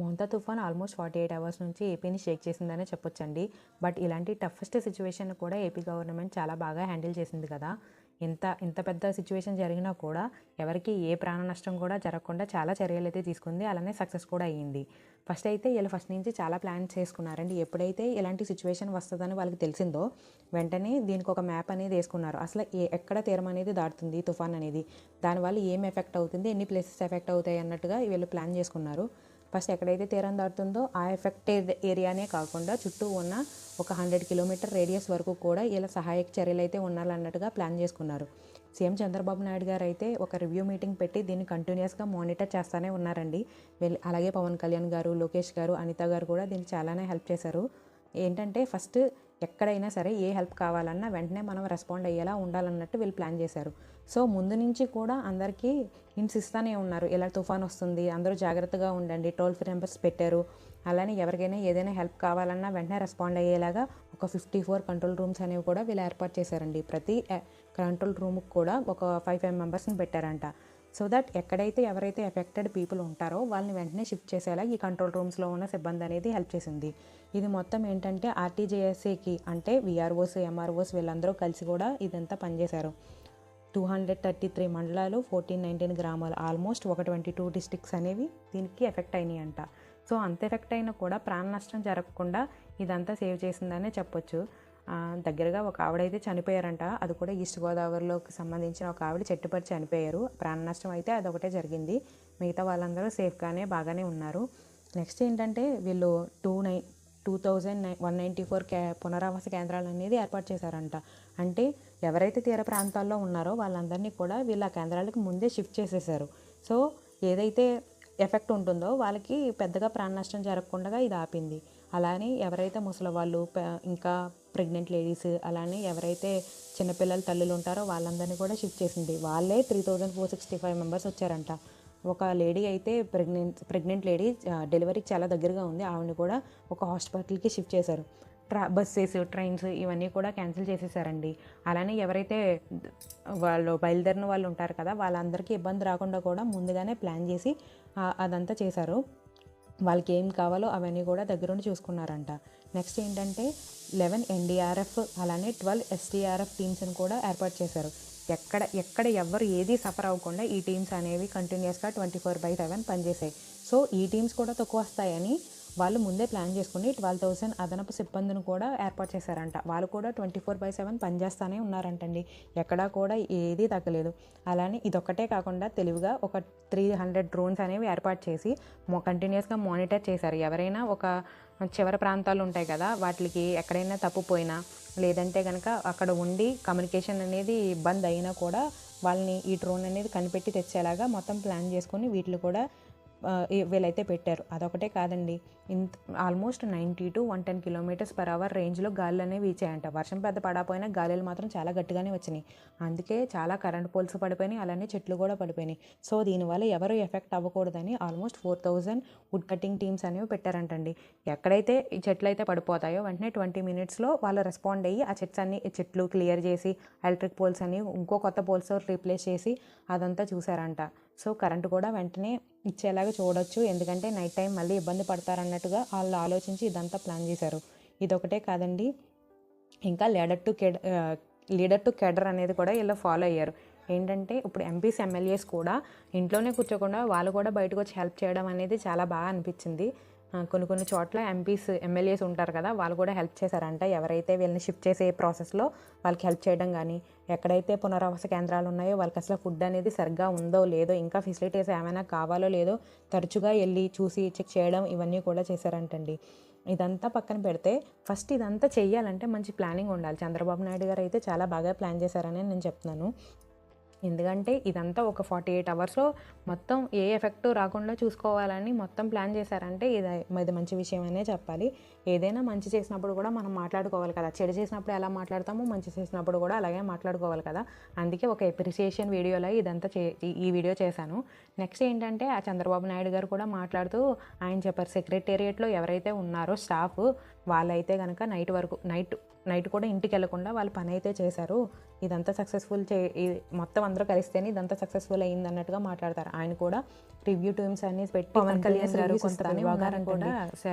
మోంతా తుఫాన్ almost forty eight hours నుంచి ఏపీని షేక్ చేసిందనే చెప్పొచ్చండి. బట్ ఇలాంటి టఫెస్ట్ సిచ్యువేషన్ కూడా ఏపీ గవర్నమెంట్ చాలా బాగా హ్యాండిల్ చేసింది కదా. ఇంత ఇంత పెద్ద సిచ్యువేషన్ జరిగినా కూడా ఎవరికి ఏ ప్రాణ నష్టం కూడా జరగకుండా చాలా చర్యలు అయితే తీసుకుంది. అలానే సక్సెస్ కూడా అయ్యింది. ఫస్ట్ అయితే వీళ్ళు ఫస్ట్ నుంచి చాలా ప్లాన్ చేసుకున్నారండి. ఎప్పుడైతే ఇలాంటి సిచ్యువేషన్ వస్తుందని వాళ్ళకి తెలిసిందో వెంటనే దీనికి ఒక మ్యాప్ అనేది వేసుకున్నారు. అసలు ఏ ఎక్కడ తీరం అనేది దాటుతుంది తుఫాన్ అనేది? దానివల్ల ఏం ఎఫెక్ట్ అవుతుంది? ఎన్ని ప్లేసెస్ ఎఫెక్ట్ అవుతాయి అన్నట్టుగా వీళ్ళు ప్లాన్ చేసుకున్నారు. ఫస్ట్ ఎక్కడైతే తీరం దాటుతుందో ఆ ఎఫెక్టెడ్ ఏరియానే కాకుండా చుట్టూ ఉన్న ఒక హండ్రెడ్ కిలోమీటర్ రేడియస్ వరకు కూడా ఇలా సహాయక చర్యలు అయితే ఉండాలన్నట్టుగా ప్లాన్ చేసుకున్నారు. సీఎం చంద్రబాబు నాయుడు గారు అయితే ఒక రివ్యూ మీటింగ్ పెట్టి దీన్ని కంటిన్యూస్గా మానిటర్ చేస్తూనే ఉన్నారండి. అలాగే పవన్ కళ్యాణ్ గారు లోకేష్ గారు అనిత గారు కూడా దీనికి చాలానే హెల్ప్ చేశారు. ఏంటంటే ఫస్ట్ ఎక్కడైనా సరే ఏ హెల్ప్ కావాలన్నా వెంటనే మనం రెస్పాండ్ అయ్యేలా ఉండాలన్నట్టు వీళ్ళు ప్లాన్ చేశారు. సో ముందు నుంచి కూడా అందరికీ హింట్స్ ఇస్తూనే ఉన్నారు. ఇలా తుఫాన్ వస్తుంది అందరూ జాగ్రత్తగా ఉండండి టోల్ ఫ్రీ నెంబర్స్ పెట్టారు. అలానే ఎవరికైనా ఏదైనా హెల్ప్ కావాలన్నా వెంటనే రెస్పాండ్ అయ్యేలాగా ఒక ఫిఫ్టీ ఫోర్ కంట్రోల్ రూమ్స్ అనేవి కూడా వీళ్ళు ఏర్పాటు చేశారండి. ప్రతి కంట్రోల్ రూమ్కి కూడా ఒక ఫైవ్ ఫైవ్ మెంబర్స్ని పెట్టారంట. సో దట్ ఎక్కడైతే ఎవరైతే ఎఫెక్టెడ్ పీపుల్ ఉంటారో వాళ్ళని వెంటనే షిఫ్ట్ చేసేలా ఈ కంట్రోల్ రూమ్స్లో ఉన్న సిబ్బంది అనేది హెల్ప్ చేసింది. ఇది మొత్తం ఏంటంటే ఆర్టీజేఎస్ఏకి అంటే విఆర్ఓస్ ఎంఆర్ఓస్ వీళ్ళందరూ కలిసి కూడా ఇదంతా పనిచేశారు. టూ హండ్రెడ్ థర్టీ త్రీ మండలాలు ఫోర్టీన్ నైన్టీన్ గ్రామాలు ఆల్మోస్ట్ ఒక ట్వంటీ టూ డిస్టిక్స్ అనేవి దీనికి ఎఫెక్ట్ అయినాయి అంట సో అంత ఎఫెక్ట్ అయినా కూడా ప్రాణ నష్టం జరగకుండా ఇదంతా సేవ్ చేసిందనే చెప్పొచ్చు. దగ్గరగా ఒక ఆవిడైతే చనిపోయారంట. అది కూడా ఈస్ట్ గోదావరిలోకి సంబంధించిన ఒక ఆవిడ చెట్టుపడి చనిపోయారు. ప్రాణ నష్టం అయితే అదొకటే జరిగింది. మిగతా వాళ్ళందరూ సేఫ్గానే బాగానే ఉన్నారు. నెక్స్ట్ ఏంటంటే వీళ్ళు two nine two thousand nine one ninety four K పునరావాస కేంద్రాలు అనేది ఏర్పాటు చేశారంట. అంటే ఎవరైతే తీర ప్రాంతాల్లో ఉన్నారో వాళ్ళందరినీ కూడా వీళ్ళ ఆ కేంద్రాలకు ముందే షిఫ్ట్ చేసేసారు సో ఏదైతే ఎఫెక్ట్ ఉంటుందో వాళ్ళకి పెద్దగా ప్రాణ నష్టం జరగకుండా ఇది ఆపింది. అలానే ఎవరైతే ముసలి వాళ్ళు ఇంకా ప్రెగ్నెంట్ లేడీస్ అలానే ఎవరైతే చిన్నపిల్లల తల్లులు ఉంటారో వాళ్ళందరినీ కూడా షిఫ్ట్ చేసింది. వాళ్ళే three thousand four sixty five members వచ్చారంట. ఒక లేడీ అయితే ప్రెగ్నెంట్ ప్రెగ్నెంట్ లేడీ డెలివరీకి చాలా దగ్గరగా ఉంది. ఆవిడని కూడా ఒక హాస్పిటల్కి షిఫ్ట్ చేశారు. ట్రా బస్సెస్ ట్రైన్స్ ఇవన్నీ కూడా క్యాన్సిల్ చేసేసారండి. అలానే ఎవరైతే వాళ్ళు బయలుదేరిన వాళ్ళు ఉంటారు కదా వాళ్ళందరికీ ఇబ్బంది రాకుండా కూడా ముందుగానే ప్లాన్ చేసి అదంతా చేశారు. వాళ్ళకి ఏం కావాలో అవన్నీ కూడా దగ్గరుండి చూసుకున్నారంట. నెక్స్ట్ ఏంటంటే లెవెన్ ఎన్డీఆర్ఎఫ్ అలానే ట్వెల్వ్ ఎస్టీఆర్ఎఫ్ టీమ్స్ని కూడా ఏర్పాటు చేశారు. ఎక్కడ ఎక్కడ ఎవరు ఏది సఫర్ అవ్వకుండా ఈ టీమ్స్ అనేవి కంటిన్యూస్గా ట్వంటీ ఫోర్ బై సెవెన్ పనిచేసాయి సో ఈ టీమ్స్ కూడా తక్కువ వస్తాయని వాళ్ళు ముందే ప్లాన్ చేసుకుని ట్వెల్వ్ థౌసండ్ అదనపు సిబ్బందిని కూడా ఏర్పాటు చేశారంట. వాళ్ళు కూడా ట్వంటీ ఫోర్ బై సెవెన్ పనిచేస్తూనే ఉన్నారంటండి. ఎక్కడా కూడా ఏదీ తగ్గలేదు. అలానే ఇదొక్కటే కాకుండా తెలివిగా ఒక త్రీ హండ్రెడ్ డ్రోన్స్ అనేవి ఏర్పాటు చేసి కంటిన్యూస్గా మానిటర్ చేశారు. ఎవరైనా ఒక చివరి ప్రాంతాలు ఉంటాయి కదా వాటికి ఎక్కడైనా తప్పుపోయినా లేదంటే కనుక అక్కడ ఉండి కమ్యూనికేషన్ అనేది ఇబ్బంది అయినా కూడా వాళ్ళని ఈ డ్రోన్ అనేది కనిపెట్టి తెచ్చేలాగా మొత్తం ప్లాన్ చేసుకొని వీటిని కూడా వీళ్ళైతే పెట్టారు. అదొకటే కాదండి. ఇంత almost ninety to one ten kilometres per hour రేంజ్లో గాలులు అనేవి వీచాయంట. వర్షం పెద్ద పడకపోయినా గాలులు మాత్రం చాలా గట్టిగానే వచ్చినాయి. అందుకే చాలా కరెంట్ పోల్స్ పడిపోయినాయి. అలానే చెట్లు కూడా పడిపోయినాయి. సో దీనివల్ల ఎవరు effect అవ్వకూడదని almost four thousand wood cutting teams అనేవి పెట్టారంటండి. ఎక్కడైతే ఈ చెట్లు అయితే పడిపోతాయో వెంటనే ట్వంటీ మినిట్స్లో వాళ్ళు రెస్పాండ్ అయ్యి ఆ చెట్స్ అన్ని చెట్లు క్లియర్ చేసి ఎలక్ట్రిక్ పోల్స్ అని ఇంకో కొత్త పోల్స్ రీప్లేస్ చేసి అదంతా చూసారంట. సో కరెంటు కూడా వెంటనే ఇచ్చేలాగా చూడొచ్చు. ఎందుకంటే నైట్ టైం మళ్ళీ ఇబ్బంది పడతారన్నట్టుగా వాళ్ళు ఆలోచించి ఇదంతా ప్లాన్ చేశారు. ఇదొకటే కాదండి. ఇంకా leader to cadre leader to cadre అనేది కూడా వీళ్ళు ఫాలో అయ్యారు. ఏంటంటే ఇప్పుడు ఎంపీస్ ఎమ్మెల్యేస్ కూడా ఇంట్లోనే కూర్చోకుండా వాళ్ళు కూడా బయటకు వచ్చి హెల్ప్ చేయడం అనేది చాలా బాగా అనిపించింది. కొన్ని కొన్ని చోట్ల ఎంపీస్ ఎమ్మెల్యేస్ ఉంటారు కదా వాళ్ళు కూడా హెల్ప్ చేశారంట. ఎవరైతే వీళ్ళని షిఫ్ట్ చేసే ప్రాసెస్లో వాళ్ళకి హెల్ప్ చేయడం కానీ ఎక్కడైతే పునరావాస కేంద్రాలు ఉన్నాయో వాళ్ళకి అసలు ఫుడ్ అనేది సరిగ్గా ఉందో లేదో ఇంకా ఫెసిలిటీస్ ఏమైనా కావాలో లేదో తరచుగా వెళ్ళి చూసి చెక్ చేయడం ఇవన్నీ కూడా చేశారంటండి. ఇదంతా పక్కన పెడితే ఫస్ట్ ఇదంతా చేయాలంటే మంచి ప్లానింగ్ ఉండాలి. చంద్రబాబు నాయుడు గారు అయితే చాలా బాగా ప్లాన్ చేశారని నేను చెప్తున్నాను. ఎందుకంటే ఇదంతా ఒక ఫార్టీ ఎయిట్ అవర్స్లో మొత్తం ఏ ఎఫెక్ట్ రాకుండా చూసుకోవాలని మొత్తం ప్లాన్ చేశారంటే ఇది ఇది మంచి విషయం అనే చెప్పాలి. ఏదైనా మంచి చేసినప్పుడు కూడా మనం మాట్లాడుకోవాలి కదా. చెడు చేసినప్పుడు ఎలా మాట్లాడతామో మంచి చేసినప్పుడు కూడా అలాగే మాట్లాడుకోవాలి కదా. అందుకే ఒక ఎప్రిసియేషన్ వీడియోలో ఇదంతా చే ఈ- ఈ వీడియో చేశాను. నెక్స్ట్ ఏంటంటే ఆ చంద్రబాబు నాయుడు గారు కూడా మాట్లాడుతూ ఆయన చెప్పారు సెక్రటేరియట్లో ఎవరైతే ఉన్నారో స్టాఫ్ వాళ్ళైతే కనుక నైట్ వరకు నైట్ నైట్ కూడా ఇంటికి వెళ్ళకుండా వాళ్ళు పని అయితే చేశారు. ఇదంతా సక్సెస్ఫుల్ చే మొత్తం అందరూ కలిస్తేనే ఇదంతా సక్సెస్ఫుల్ అయ్యింది అన్నట్టుగా మాట్లాడతారు. ఆయన కూడా రివ్యూ టీమ్స్ అన్ని పెట్టి పవన్ కళ్యాణ్ గారు కొంత ఉన్నారంటండి. కూడా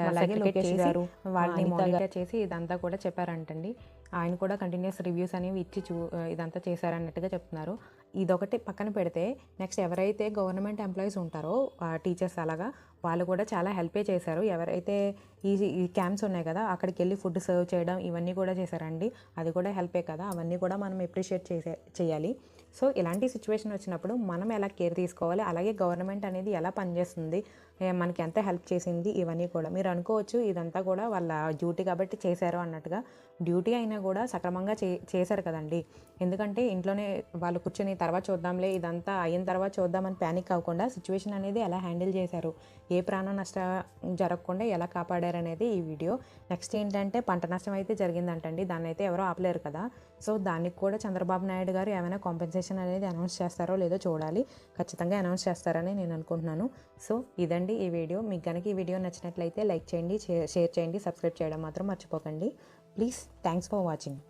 అలాగే లోకేష్ చేసి గారు వాళ్ళని మానిటర్ చేసి ఇదంతా కూడా చెప్పారంటండి. ఆయన కూడా కంటిన్యూస్ రివ్యూస్ అనేవి ఇచ్చి చూ ఇదంతా చేశారన్నట్టుగా చెప్తున్నారు. ఇదొకటి పక్కన పెడితే నెక్స్ట్ ఎవరైతే గవర్నమెంట్ ఎంప్లాయీస్ ఉంటారో టీచర్స్ అలాగా వాళ్ళు కూడా చాలా హెల్పే చేశారు. ఎవరైతే ఈ ఈ క్యాంప్స్ ఉన్నాయి కదా అక్కడికి వెళ్ళి ఫుడ్ సర్వ్ చేయడం ఇవన్నీ కూడా చేశారండి. అది కూడా హెల్పే కదా అవన్నీ కూడా మనం ఎప్రిషియేట్ చేసే చేయాలి. సో ఇలాంటి సిచ్యువేషన్ వచ్చినప్పుడు మనం ఎలా కేర్ తీసుకోవాలి? అలాగే గవర్నమెంట్ అనేది ఎలా పనిచేస్తుంది? మనకి ఎంత హెల్ప్ చేసింది? ఇవన్నీ కూడా మీరు అనుకోవచ్చు. ఇదంతా కూడా వాళ్ళ డ్యూటీ కాబట్టి చేశారు అన్నట్టుగా డ్యూటీ అయినా కూడా సక్రమంగా చే చేశారు కదండి. ఎందుకంటే ఇంట్లోనే వాళ్ళు కూర్చొని తర్వాత చూద్దాంలే ఇదంతా అయిన తర్వాత చూద్దామని ప్యానిక్ అవ్వకుండా సిచ్యువేషన్ అనేది ఎలా హ్యాండిల్ చేశారు? ఏ ప్రాణ నష్టం జరగకుండా ఎలా కాపాడారు అనేది ఈ వీడియో నెక్స్ట్ ఏంటంటే పంట నష్టం అయితే జరిగిందంటండి. దాన్ని అయితే ఎవరో ఆపలేరు కదా. సో దానికి కూడా చంద్రబాబు నాయుడు గారు ఏమైనా కాంపెన్సేషన్ అనేది అనౌన్స్ చేస్తారో లేదో చూడాలి. ఖచ్చితంగా అనౌన్స్ చేస్తారని నేను అనుకుంటున్నాను. సో ఇదండి ఈ వీడియో మీకు కనుక ఈ వీడియో నచ్చినట్లయితే లైక్ చేయండి షేర్ చేయండి సబ్స్క్రైబ్ చేయడం మాత్రం మర్చిపోకండి. Please, thanks for watching.